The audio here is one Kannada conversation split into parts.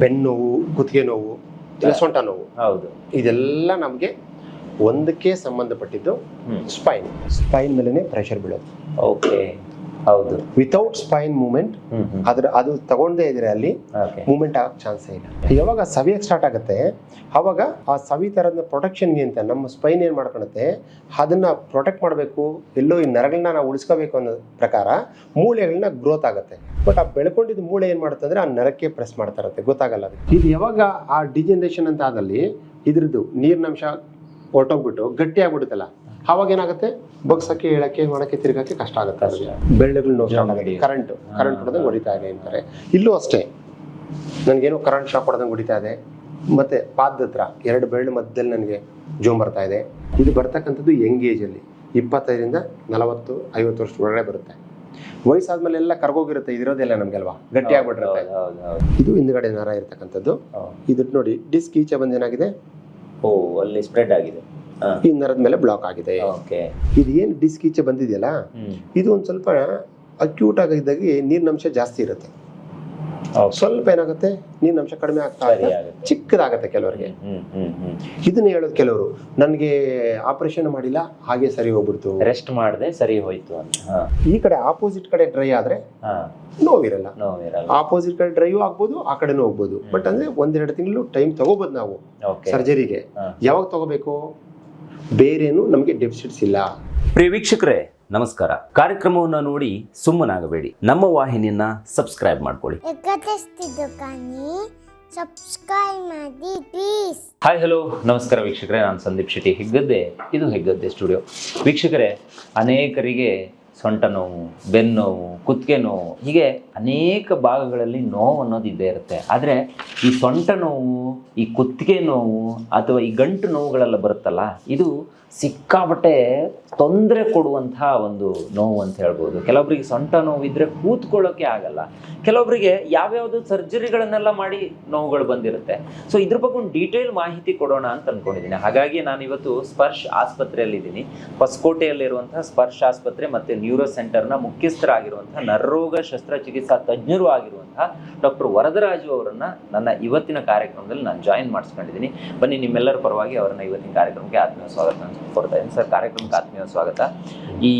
ಬೆನ್ನು ನೋವು ಕುತ್ತಿಗೆ ನೋವು ಇಲ್ಲ ಸೊಂಟ ನೋವು. ಹೌದು. ಇದೆಲ್ಲ ನಮಗೆ ಒಂದಕ್ಕೆ ಸಂಬಂಧಪಟ್ಟಿದ್ದು ಸ್ಪೈನ್ ಸ್ಪೈನ್ ಮೇಲೆ ಪ್ರೆಷರ್ ಬೀಳೋದು. ಓಕೆ ಹೌದು. ವಿತೌಟ್ ಸ್ಪೈನ್ ಹ್ಮ್ ಅದ್ರ ಅದು ತಗೊಂಡೇ ಇದ್ರೆ ಅಲ್ಲಿ ಮೂವ್ಮೆಂಟ್ ಮೂಮೆಂಟ್ ಚಾನ್ಸ್ ಚಾನ್ಸೇ ಇಲ್ಲ. ಯಾವಾಗ ಸವಿಯಕ್ಕೆ ಸ್ಟಾರ್ಟ್ ಆಗುತ್ತೆ ಅವಾಗ ಆ ಸವಿ ತರದ ಪ್ರೊಟೆಕ್ಷನ್ಗೆ ಅಂತ ನಮ್ಮ ಸ್ಪೈನ್ ಏನು ಮಾಡ್ಕೊಳುತ್ತೆ ಅದನ್ನ ಪ್ರೊಟೆಕ್ಟ್ ಮಾಡಬೇಕು ಎಲ್ಲೋ ಈ ನರಗಳನ್ನ ನಾವು ಉಳಿಸ್ಕೋಬೇಕು ಅನ್ನೋ ಪ್ರಕಾರ ಮೂಳೆಗಳನ್ನ ಗ್ರೋತ್ ಆಗುತ್ತೆ. ಬಟ್ ಆ ಬೆಳ್ಕೊಂಡಿದ್ದ ಮೂಳೆ ಏನು ಮಾಡುತ್ತೆ ಅಂದ್ರೆ ಆ ನರಕ್ಕೆ ಪ್ರೆಸ್ ಮಾಡ್ತಾ ಇರುತ್ತೆ ಗೊತ್ತಾಗಲ್ಲ ಇದು ಯಾವಾಗ ಆ ಡಿಜೆನರೇಷನ್ ಅಂತ ಆದಲ್ಲಿ ಇದ್ರದ್ದು ನೀರಿನಂಶ ಹೊರಟೋಗ್ಬಿಟ್ಟು ಗಟ್ಟಿ ಆಗ್ಬಿಡುತ್ತಲ್ಲ ಅವಾಗ ಏನಾಗುತ್ತೆ? ಬಗ್ಸಕ್ಕೆ ಹೇಳಕ್ಕೆ ಮಾಡಕ್ಕೆ ತಿರುಗಕ್ಕೆ ಕಷ್ಟ ಆಗುತ್ತೆ ಅವ್ರಿಗೆ. ನೋವು ಕರೆಂಟ್ ಕರೆಂಟ್ ಹೊಡೆದಂಗೆ ಹೊಡಿತಾ ಇದೆ ಅಂತಾರೆ. ಇಲ್ಲೂ ಅಷ್ಟೇ. ನನಗೇನೋ ಕರೆಂಟ್ ಶಾಕ್ ಹೊಡೆದಂಗೆ ಹೊಡಿತಾ ಇದೆ. ಮತ್ತೆ ಪಾದದ ಹತ್ರ ಎರಡು ಬೆರಳು ಮಧ್ಯದಲ್ಲಿ ನನಗೆ ಜೋಮ್ ಬರ್ತಾ ಇದೆ. ಇದು ಬರ್ತಕ್ಕಂಥದ್ದು ಯಂಗ್ ಏಜಲ್ಲಿ ಇಪ್ಪತ್ತೈದರಿಂದ ನಲವತ್ತು ಐವತ್ತು ವರ್ಷ ಒಳಗಡೆ ಬರುತ್ತೆ. ವಯಸ್ಸಾದ್ಮೇಲೆ ಎಲ್ಲ ಕರ್ಗೋಗಿರುತ್ತೆ. ಇದಿರೋದೆಲ್ಲ ನಮ್ಗೆಲ್ವಾ ಗಟ್ಟಿ ಆಗ್ಬಿಟ್ಟಿರುತ್ತೆ. ಇದು ಹಿಂದ್ಗಡೆ ನರ ಇರ್ತಕ್ಕಂಥದ್ದು. ಹೌದು. ಇದು ನೋಡಿ ಡಿಸ್ಕ್ ಈಚೆ ಬಂದೇನಾಗಿದೆ ಓ ಅಲ್ಲಿ ಸ್ಪ್ರೆಡ್ ಆಗಿದೆ. ಈ ನರದ ಮೇಲೆ ಬ್ಲಾಕ್ ಆಗಿದೆ. ಓಕೆ. ಇದು ಏನು ಡಿಸ್ಕ್ ಈಚೆ ಬಂದಿದೆಯಲ್ಲ? ಇದು ಒಂದು ಸ್ವಲ್ಪ ಅಕ್ಯೂಟ್ ಆಗಿದ್ದಾಗಿ ನೀರಿನಂಶ ಜಾಸ್ತಿ ಇರುತ್ತೆ. ಸ್ವಲ್ಪ ಏನಾಗುತ್ತೆ? ನೀರಿನಂಶ ಕಡಿಮೆ ಆಗ್ತಾ ಇದೆ ಚಿಕ್ಕದಾಗತ್ತೆ ಕೆಲವರಿಗೆ. ಇದನ್ನ ಹೇಳೋದು ಕೆಲವರು ನನಗೆ ಆಪರೇಷನ್ ಮಾಡಿಲ್ಲ ಹಾಗೆ ಸರಿ ಹೋಗ್ಬಿಡ್ತು. ರೆಸ್ಟ್ ಮಾಡದೆ ಸರಿ ಹೋಯ್ತು ಅಂತ. ಈ ಕಡೆ ಆಪೋಸಿಟ್ ಕಡೆ ಡ್ರೈ ಆದ್ರೆ ನೋವಿರಲ್ಲ. ಆಪೋಸಿಟ್ ಕಡೆ ಡ್ರೈ ಆಗ್ಬೋದು ಆ ಕಡೆನೂ ಹೋಗ್ಬೋದು. ಬಟ್ ಅಂದ್ರೆ ಒಂದೆರಡು ತಿಂಗಳು ಟೈಮ್ ತಗೋಬೋದು ನಾವು ಸರ್ಜರಿಗೆ ಯಾವಾಗ ತಗೋಬೇಕು? ಬೇರೇನು ನಮಗೆ ಡೆಫಿಸಿಟ್ಸ್ ಇಲ್ಲ. ಪ್ರಿಯ ವೀಕ್ಷಕರೇ ನಮಸ್ಕಾರ. ಕಾರ್ಯಕ್ರಮವನ್ನು ನೋಡಿ ಸುಮ್ಮನಾಗಬೇಡಿ. ನಮ್ಮ ವಾಹಿನಿಯನ್ನ ಸಬ್ಸ್ಕ್ರೈಬ್ ಮಾಡ್ಕೊಳ್ಳಿ. ಸಬ್ಸ್ಕ್ರೈಬ್ ಮಾಡಿ ಪ್ಲೀಸ್ ಹಾಯ್ ಹಲೋ ನಮಸ್ಕಾರ ವೀಕ್ಷಕರೇ ನಾನು ಸಂದೀಪ್ ಶೆಟ್ಟಿ ಹೆಗ್ಗದ್ದೆ. ಇದು ಹೆಗ್ಗದ್ದೆ ಸ್ಟುಡಿಯೋ ವೀಕ್ಷಕರೇ ಅನೇಕರಿಗೆ ಸೊಂಟ ನೋವು, ಬೆನ್ನು ನೋವು, ಕುತ್ತಿಗೆ ನೋವು, ಹೀಗೆ ಅನೇಕ ಭಾಗಗಳಲ್ಲಿ ನೋವು ಅನ್ನೋದು ಇದ್ದೇ ಇರುತ್ತೆ. ಆದರೆ ಈ ಸೊಂಟ ನೋವು, ಈ ಕುತ್ತಿಗೆ ನೋವು ಅಥವಾ ಈ ಗಂಟು ನೋವುಗಳೆಲ್ಲ ಬರುತ್ತಲ್ಲ, ಇದು ಸಿಕ್ಕಾಬಟ್ಟೆ ತೊಂದರೆ ಕೊಡುವಂತಹ ಒಂದು ನೋವು ಅಂತ ಹೇಳ್ಬೋದು. ಕೆಲವೊಬ್ಬರಿಗೆ ಸೊಂಟ ನೋವು ಇದ್ರೆ ಕೂತ್ಕೊಳ್ಳೋಕೆ ಆಗಲ್ಲ. ಕೆಲವೊಬ್ಬರಿಗೆ ಯಾವ್ಯಾವುದು ಸರ್ಜರಿಗಳನ್ನೆಲ್ಲ ಮಾಡಿ ನೋವುಗಳು ಬಂದಿರುತ್ತೆ. ಸೊ ಇದ್ರ ಬಗ್ಗೆ ಒಂದು ಡೀಟೇಲ್ ಮಾಹಿತಿ ಕೊಡೋಣ ಅಂತ ಅನ್ಕೊಂಡಿದ್ದೀನಿ. ಹಾಗಾಗಿ ನಾನು ಇವತ್ತು ಸ್ಪರ್ಶ್ ಆಸ್ಪತ್ರೆಯಲ್ಲಿದ್ದೀನಿ. ಹೊಸಕೋಟೆಯಲ್ಲಿರುವಂತಹ ಸ್ಪರ್ಶ್ ಆಸ್ಪತ್ರೆ ಮತ್ತೆ ನ್ಯೂರೋ ಸೆಂಟರ್ನ ಮುಖ್ಯಸ್ಥರಾಗಿರುವಂತಹ ನರರೋಗ ಶಸ್ತ್ರಚಿಕಿತ್ಸಾ ತಜ್ಞರು ಆಗಿರುವಂತಹ ಡಾಕ್ಟರ್ ವರದರಾಜು ಅವರನ್ನು ನನ್ನ ಇವತ್ತಿನ ಕಾರ್ಯಕ್ರಮದಲ್ಲಿ ನಾನು ಜಾಯಿನ್ ಮಾಡಿಸ್ಕೊಂಡಿದ್ದೀನಿ. ಬನ್ನಿ, ನಿಮ್ಮೆಲ್ಲರ ಪರವಾಗಿ ಅವರನ್ನ ಇವತ್ತಿನ ಕಾರ್ಯಕ್ರಮಕ್ಕೆ ಆತ್ಮೀಯ ಸ್ವಾಗತ. ಕೋರ್ತಾ ಇದ್ದೀನಿ ಸರ್ ಕಾರ್ಯಕ್ರಮಕ್ಕೆ ಆತ್ಮೀಯ ಸ್ವಾಗತ. ಈ